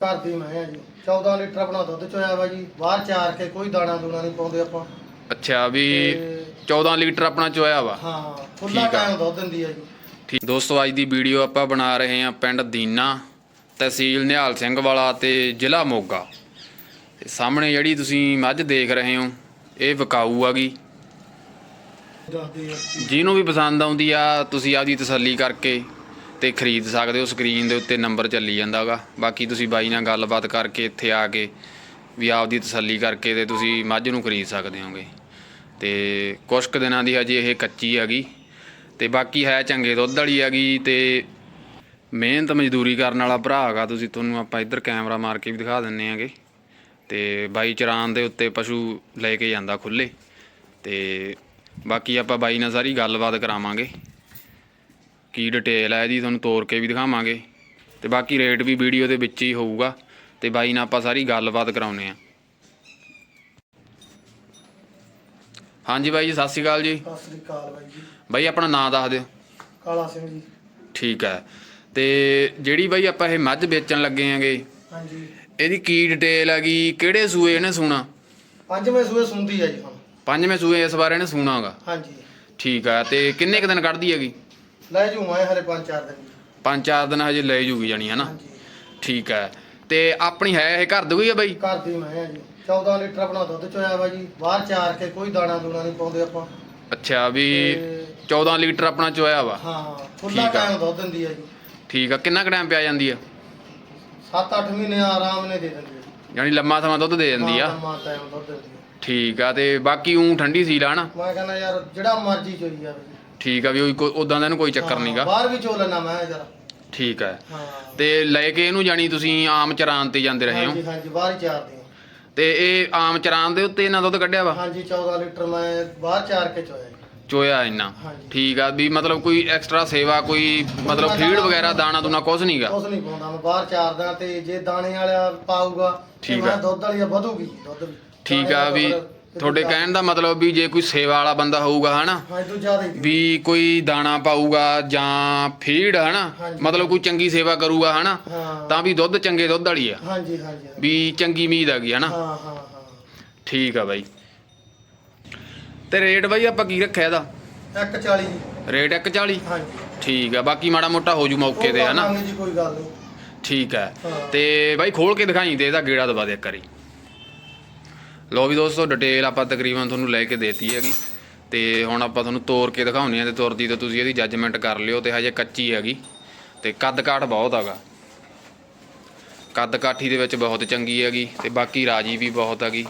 ਘਰ ਦੀ ਮੈਂ ਆ ਜੀ। 14 ਲੀਟਰ ਆਪਣਾ ਦੁੱਧ ਚੋਇਆ ਵਾ ਜੀ। ਬਾਹਰ ਚਾਰ ਕੇ ਕੋਈ ਦਾਣਾ ਦੂਣਾ ਨਹੀਂ ਪਾਉਂਦੇ ਆਪਾਂ। ਅੱਛਾ ਵੀ ਤੇ 14 ਲੀਟਰ ਆਪਣਾ ਚੋਇਆ ਵਾ? ਹਾਂ ਖੁੱਲਾ ਠੀਕ ਆ। ਦੁੱਧ ਦਿੰਦੀ ਆ ਜੀ। ਠੀਕ। ਦੋਸਤੋ ਅੱਜ ਦੀ ਵੀਡੀਓ ਆਪਾਂ ਬਣਾ ਰਹੇ ਹਾਂ ਪਿੰਡ ਦੀਨਾ ਤਹਿਸੀਲ ਨਿਹਾਲ ਸਿੰਘ ਵਾਲਾ ਤੇ ਜ਼ਿਲ੍ਹਾ ਮੋਗਾ। ਤੇ ਸਾਹਮਣੇ ਜਿਹੜੀ ਤੁਸੀਂ ਮੱਝ ਦੇਖ ਰਹੇ ਹੋ ਇਹ ਵਿਕਾਊ ਆਗੀ ਦੱਸਦੇ ਆ। ਜਿਹਨੂੰ ਵੀ ਪਸੰਦ ਆਉਂਦੀ ਆ ਤੁਸੀਂ ਆਪਦੀ ਤਸੱਲੀ ਕਰਕੇ ਤੇ ਖਰੀਦ ਸਕਦੇ ਹੋ ਸਕਰੀਨ ਦੇ ਉੱਤੇ ਨੰਬਰ ਚੱਲੀ ਜਾਂਦਾਗਾ ਬਾਕੀ ਤੁਸੀਂ ਬਾਈ ਨਾਲ ਗੱਲਬਾਤ ਕਰਕੇ ਇੱਥੇ ਆ ਕੇ ਵੀ ਆਪਦੀ ਤਸੱਲੀ ਕਰਕੇ ਤੇ ਤੁਸੀਂ ਮੱਝ ਨੂੰ ਖਰੀਦ ਸਕਦੇ ਹੋਗੇ। ਤੇ ਕੁਛ ਕੁ ਦਿਨਾਂ ਦੀ ਹਜੇ ਇਹ ਕੱਚੀ ਹੈਗੀ। ਤੇ ਬਾਕੀ ਹੈ ਚੰਗੇ ਦੁੱਧ ਵਾਲੀ ਹੈਗੀ ਤੇ ਮਿਹਨਤ ਮਜ਼ਦੂਰੀ ਕਰਨ ਵਾਲਾ ਭਰਾ ਹੈਗਾ। ਤੁਸੀਂ ਤੁਹਾਨੂੰ ਆਪਾਂ ਇੱਧਰ ਕੈਮਰਾ ਮਾਰ ਕੇ ਵੀ ਦਿਖਾ ਦਿੰਨੇ ਆਂਗੇ ਤੇ ਬਾਈ ਚਰਾਨ ਦੇ ਉੱਤੇ ਪਸ਼ੂ ਲੈ ਕੇ ਜਾਂਦਾ ਖੁੱਲੇ ਤੇ ਬਾਕੀ ਆਪਾਂ ਬਾਈ ਨਾਲ ਸਾਰੀ ਗੱਲਬਾਤ ਕਰਾਵਾਂਗੇ। ਕੀ ਡਿਟੇਲ ਹੈ ਇਹਦੀ ਤੁਹਾਨੂੰ ਤੋੜ ਕੇ ਵੀ ਦਿਖਾਵਾਂਗੇ। ਤੇ ਬਾਕੀ ਰੇਟ ਵੀ ਵੀਡੀਓ ਦੇ ਵਿੱਚ ਹੀ ਹੋਊਗਾ। ਤੇ ਬਾਈ ਨਾਲ ਆਪਾਂ ਸਾਰੀ ਗੱਲਬਾਤ ਕਰਾਉਨੇ ਆ ਹਾਂਜੀ ਬਾਈ ਜੀ ਸਤਿ ਸ਼੍ਰੀ ਅਕਾਲ ਜੀ। ਸਤਿ ਸ੍ਰੀ ਅਕਾਲ ਬਾਈ ਜੀ। ਬਾਈ ਆਪਣਾ ਨਾਮ ਦੱਸ ਦਿਓ। ਕਾਲਾ ਸਿੰਘ ਜੀ। ਠੀਕ ਹੈ। ਤੇ ਜਿਹੜੀ ਬਾਈ ਆਪਾਂ ਇਹ ਮੱਝ ਵੇਚਣ ਲੱਗੇ ਆਂਗੇ ਹਾਂਜੀ। ਇਹਦੀ ਕੀ ਡਿਟੇਲ ਹੈਗੀ? ਕਿਹੜੇ ਸੂਏ ਇਹਨੇ ਸੂਣਾ? ਪੰਜਵੇਂ ਸੂਏ ਸੁਣਦੀ ਆ ਜੀ ਹੁਣ। ਪੰਜਵੇਂ ਸੂਏ ਇਸ ਵਾਰ ਇਹਨੇ ਸੂਣਾਗਾ ਹਾਂਜੀ। ਠੀਕ ਆ ਤੇ ਕਿੰਨੇ ਕੁ ਦਿਨ ਕੱਢਦੀ ਹੈਗੀ? ਲੈ ਜੂ ਮੈਂ ਹਲੇ ਪੰਜ ਚਾਰ ਦਿਨ। ਜੀ। ਪੰਜ ਚਾਰ ਦਿਨ ਹਜੇ ਲੈ ਜੂਗੀ ਜਾਣੀ ਹੈ ਨਾ? ਹਾਂਜੀ। ਠੀਕ ਹੈ। ਤੇ ਆਪਣੀ ਹੈ ਇਹ ਘਰ ਦੀ ਹੈ ਬਾਈ? ਘਰ ਦੀ ਮੈਂ ਆ ਜੀ। 14 ਲੀਟਰ ਆਪਣਾ ਦੁੱਧ ਚੋਇਆ ਵਾ ਜੀ। ਬਾਹਰ ਚਾਰ ਕੇ ਕੋਈ ਦਾਣਾ ਦੂਣਾ ਨਹੀਂ ਪਾਉਂਦੇ ਆਪਾਂ। ਅੱਛਾ ਵੀ ਤੇ 14 ਲੀਟਰ ਆਪਣਾ ਚੋਇਆ ਵਾ? ਹਾਂ ਖੁੱਲਾ ਠੀਕ ਆ। ਟਾਈਮ ਦੁੱਧ ਦਿੰਦੀ ਆ ਜੀ। ਠੀਕ ਆ। ਕਿੰਨਾ ਕੁ ਟਾਈਮ ਪਿਆ ਜਾਂਦੀ ਆ? 7-8 ਮਹੀਨੇ ਆਰਾਮ ਨੇ ਦੇ ਦਿੰਦੀ ਆ। ਯਾਨੀ ਲੰਮਾ ਸਮਾਂ ਦੁੱਧ ਦੇ ਦਿੰਦੀ ਆ? ਹਾਂ, ਲੰਮਾ ਟਾਈਮ ਦੁੱਧ ਦਿੰਦੀ ਆ। ਠੀਕ ਆ। ਤੇ ਬਾਕੀ ਉਂ ਠੰਡੀ ਸੀ ਲਾ ਮੈਂ ਕਹਿੰਦਾ ਯਾਰ ਜਿਹੜਾ ਮਰਜ਼ੀ ਚੋਈ ਜਾਵੇ। ਜੀ ਠੀਕ ਆ ਵੀ ਉਹ ਕੋਈ ਉਦਾਂ ਦਾ ਇਹਨੂੰ ਕੋਈ ਚੱਕਰ ਨਹੀਂਗਾ ਬਾਹਰ ਵੀ ਚੋ ਲੈਣਾ ਮੈਂ ਜਰਾ ਠੀਕ ਹੈ ਹਾਂ। ਤੇ ਲੈ ਕੇ ਇਹਨੂੰ ਜਾਣੀ ਤੁਸੀਂ ਆਮ ਚਰਾਨ ਤੇ ਜਾਂਦੇ ਰਹੇ ਹੋ। ਹਾਂਜੀ ਹਾਂਜੀ ਬਾਹਰ ਹੀ ਚਾਰਦੀ ਆ ਤੇ ਇਹ ਆਮ ਚਰਾਨ ਦੇ ਉੱਤੇ ਇਹਨਾਂ ਦੁੱਧ ਕੱਢਿਆ ਵਾ? ਹਾਂਜੀ 14 ਲੀਟਰ ਮੈਂ ਬਾਹਰ ਚਾਰ ਕੇ ਚੋਇਆ ਜੀ। ਚੋਇਆ ਇੰਨਾ। ਹਾਂਜੀ। ਠੀਕ ਆ ਵੀ ਮਤਲਬ ਕੋਈ ਐਕਸਟਰਾ ਸੇਵਾ ਕੋਈ ਮਤਲਬ ਫੀਡ ਵਗੈਰਾ ਦਾਣਾ ਦੂਣਾ ਕੁਝ ਨਹੀਂਗਾ ਕੁਛ ਨਹੀਂ ਪਾਉਂਦਾ ਮੈਂ ਬਾਹਰ ਚਾਰਦਾ ਤੇ ਜੇ ਦਾਣੇ ਵਾਲਾ ਪਾਊਗਾ ਤੇ ਠੀਕ ਮੈਂ ਆ। ਦੁੱਧ ਵਾਲੀ ਵਧੂਗੀ ਦੁੱਧ ਵੀ। ਠੀਕ ਦਾਣੇ ਆ ਵੀ ਫਿਰ ਤੁਹਾਡੇ ਕਹਿਣ ਦਾ ਮਤਲਬ ਵੀ ਜੇ ਕੋਈ ਸੇਵਾ ਵਾਲਾ ਬੰਦਾ ਹੋਊਗਾ ਹਨਾ? ਹਾਂ ਤੂੰ ਜ਼ਿਆਦਾ ਹੀ। ਵੀ ਕੋਈ ਦਾਣਾ ਪਾਊਗਾ ਜਾਂ ਫੀਡ ਹਨਾ? ਹਾਂਜੀ। ਮਤਲਬ ਕੋਈ ਚੰਗੀ ਸੇਵਾ ਕਰੂਗਾ ਹਨਾ? ਹਾਂ। ਤਾਂ ਵੀ ਦੁੱਧ ਚੰਗੇ ਦੁੱਧ ਵਾਲੀ ਆ। ਹਾਂਜੀ ਹਾਂਜੀ ਹਾਂ ਵੀ ਚੰਗੀ ਉਮੀਦ ਹੈਗੀ ਹਨਾ? ਹਾਂ ਹਾਂ ਠੀਕ ਆ ਬਾਈ। ਤੇ ਰੇਟ ਬਾਈ ਆਪਾਂ ਕੀ ਰੱਖਿਆ ਇਹਦਾ? 140 ਜੀ ਰੇਟ 140 ਹਾਂਜੀ। ਠੀਕ ਆ ਬਾਕੀ ਮਾੜਾ ਮੋਟਾ ਹੋ ਜੂ ਮੌਕੇ ਤੇ ਹਨਾ? ਕਰਾਂਗੇ ਜੀ ਕੋਈ ਗੱਲ ਨਹੀਂ। ਠੀਕ ਹਾਂ। ਤੇ ਬਾਈ ਖੋਲ ਕੇ ਦਿਖਾਈ ਦੇ ਇਹਦਾ ਗੇੜਾ ਦਬਾ ਦੇ ਇੱਕ ਵਾਰੀ। ਲੋ ਵੀ ਦੋਸਤੋ ਡਿਟੇਲ ਆਪਾਂ ਤਕਰੀਬਨ ਤੁਹਾਨੂੰ ਲੈ ਕੇ ਦੇਤੀ ਹੈਗੀ। ਤੇ ਹੁਣ ਆਪਾਂ ਤੁਹਾਨੂੰ ਤੋੜ ਕੇ ਦਿਖਾਉਣੀ ਆ ਤੇ ਤੁਰਦੀ ਤੇ ਤੁਸੀਂ ਇਹਦੀ ਜੱਜਮੈਂਟ ਕਰ ਲਿਓ ਤੇ ਹਜੇ ਕੱਚੀ ਹੈਗੀ। ਤੇ ਕੱਦ ਕਾਠ ਬਹੁਤ ਹੈਗਾ। ਕੱਦ ਕਾਠੀ ਦੇ ਵਿੱਚ ਬਹੁਤ ਚੰਗੀ ਹੈਗੀ ਤੇ ਬਾਕੀ ਰਾਜੀ ਵੀ ਬਹੁਤ ਹੈਗੀ।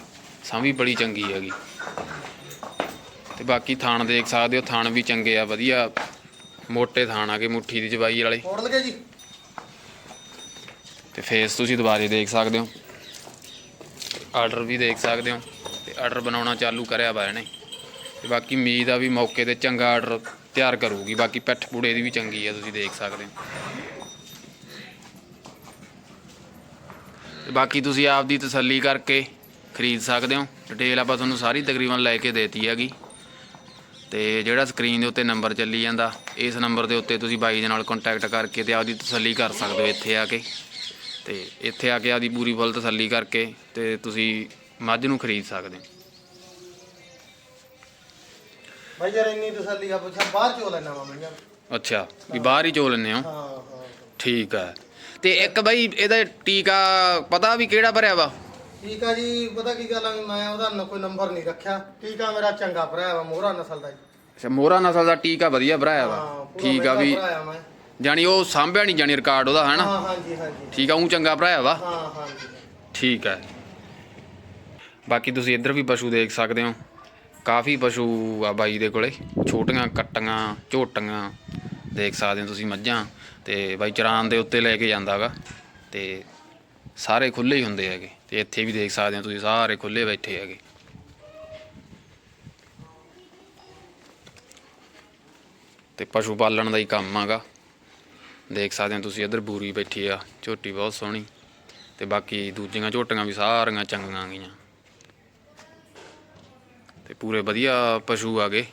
ਸਾਂ ਵੀ ਬੜੀ ਚੰਗੀ ਹੈਗੀ। ਤੇ ਬਾਕੀ ਥਾਣ ਦੇਖ ਸਕਦੇ ਹੋ ਥਾਣ ਵੀ ਚੰਗੇ ਆ ਵਧੀਆ। ਮੋਟੇ ਥਾਣ ਆਗੇ ਮੁੱਠੀ ਦੀ ਜਵਾਈ ਵਾਲੇ। ਲਗੇ ਜੀ। ਤੇ ਫੇਸ ਤੁਸੀਂ ਦੁਬਾਰੇ ਦੇਖ ਸਕਦੇ ਹੋ। ਆਰਡਰ ਵੀ ਦੇਖ ਸਕਦੇ ਹੋ ਤੇ ਆਰਡਰ ਬਣਾਉਣਾ ਚਾਲੂ ਕਰਿਆ ਵਾ ਇਹਨੇ। ਤੇ ਬਾਕੀ ਉਮੀਦ ਆ ਵੀ ਮੌਕੇ ਤੇ ਚੰਗਾ ਆਰਡਰ ਤਿਆਰ ਕਰੂਗੀ। ਬਾਕੀ ਪਿੱਠ ਪੂੜੇ ਦੀ ਵੀ ਚੰਗੀ ਆ, ਤੁਸੀਂ ਦੇਖ ਸਕਦੇ ਹੋ। ਤੇ ਬਾਕੀ ਤੁਸੀਂ ਆਪਦੀ ਤਸੱਲੀ ਕਰਕੇ ਖਰੀਦ ਸਕਦੇ ਹੋ। ਡਿਟੇਲ ਆਪਾਂ ਤੁਹਾਨੂੰ ਸਾਰੀ ਤਕਰੀਬਨ ਲੈ ਕੇ ਦੇਤੀ ਹੈਗੀ। ਤੇ ਜਿਹੜਾ ਸਕਰੀਨ ਦੇ ਉੱਤੇ ਨੰਬਰ ਚੱਲੀ ਜਾਂਦਾ, ਇਸ ਨੰਬਰ ਦੇ ਉੱਤੇ ਤੁਸੀਂ ਬਾਈ ਦੇ ਨਾਲ ਕੰਟੈਕਟ ਕਰਕੇ ਤੇ ਆਪਦੀ ਤਸੱਲੀ ਕਰ ਸਕਦੇ ਹੋ ਇੱਥੇ ਆ ਕੇ। ਤੇ ਇੱਥੇ ਆ ਕੇ ਆਪਦੀ ਪੂਰੀ ਫੁੱਲ ਤਸੱਲੀ ਕਰਕੇ ਤੇ ਤੁਸੀਂ ਮੱਝ ਨੂੰ ਖਰੀਦ ਸਕਦੇ ਹੋ। ਭਾਈ ਯਾਰ ਇੰਨੀ ਤਸੱਲੀ ਆ ਪੁੱਛਾ ਬਾਹਰ ਚੋ ਲੈਣਾ ਵਾ ਮੈਂ ਅੱਛਾ ਵੀ ਬਾਹਰ ਹੀ ਚੋ ਲੈਂਦੇ ਹੋ? ਹਾਂ ਹਾਂ ਠੀਕ ਹੈ ਤੇ ਇੱਕ ਬਾਈ ਇਹਦਾ ਟੀਕਾ ਪਤਾ ਵੀ ਕਿਹੜਾ ਭਰਿਆ ਵਾ? ਆ ਜੀ ਪਤਾ ਕੀ ਗੱਲ ਆ ਮੈਂ ਉਹਦਾ ਨ- ਕੋਈ ਨੰਬਰ ਨਹੀਂ ਰੱਖਿਆ। ਟੀਕਾ ਮੇਰਾ ਚੰਗਾ ਭਰਾ ਵਾ ਮੋਹਰਾ ਨਸਲ ਦਾ ਜੀ। ਅੱਛਾ ਮੋਹਰਾ ਨਸਲ ਦਾ ਟੀਕਾ ਵਧੀਆ ਭਰਾਇਆ ਵਾ। ਠੀਕ ਆ ਵੀ ਭਰਾਇਆ ਮੈਂ। ਜਾਣੀ ਉਹ ਸਾਂਭਿਆ ਨਹੀਂ ਜਾਣੀ ਰਿਕਾਰਡ ਉਹਦਾ ਹਨਾ? ਹਾਂ ਹਾਂਜੀ ਹਾਂਜੀ। ਠੀਕ ਆ ਉਹ ਚੰਗਾ ਭਰਾਇਆ ਵਾ। ਹਾਂ ਹਾਂਜੀ। ਠੀਕ ਹੈ। ਬਾਕੀ ਤੁਸੀਂ ਇੱਧਰ ਵੀ ਪਸ਼ੂ ਦੇਖ ਸਕਦੇ ਹੋ। ਕਾਫੀ ਪਸ਼ੂ ਆ ਬਾਈ ਦੇ ਕੋਲੇ। ਛੋਟੀਆਂ ਕੱਟੀਆਂ ਝੋਟੀਆਂ। ਦੇਖ ਸਕਦੇ ਹੋ ਤੁਸੀਂ ਮੱਝਾਂ। ਤੇ ਬਾਈ ਚਰਾਨ ਦੇ ਉੱਤੇ ਲੈ ਕੇ ਜਾਂਦਾਗਾ ਤੇ ਸਾਰੇ ਖੁੱਲੇ ਹੀ ਹੁੰਦੇ ਹੈਗੇ। ਤੇ ਇੱਥੇ ਵੀ ਦੇਖ ਸਕਦੇ ਹੋ ਤੁਸੀਂ ਸਾਰੇ ਖੁੱਲੇ ਬੈਠੇ ਹੈਗੇ। ਤੇ ਪਸ਼ੂ ਪਾਲਣ ਦਾ ਹੀ ਕੰਮ ਆਗਾ। ਦੇਖ ਸਕਦੇ ਹੋ ਤੁਸੀਂ ਇੱਧਰ ਬੂਰੀ ਬੈਠੀ ਆ, ਝੋਟੀ ਬਹੁਤ ਸੋਹਣੀ ਤੇ ਬਾਕੀ ਦੂਜੀਆਂ ਝੋਟੀਆਂ ਵੀ ਸਾਰੀਆਂ ਚੰਗੀਆਂ ਗਈਆਂ ਤੇ ਪੂਰੇ ਵਧੀਆ ਪਸ਼ੂ ਆ ਗਏ।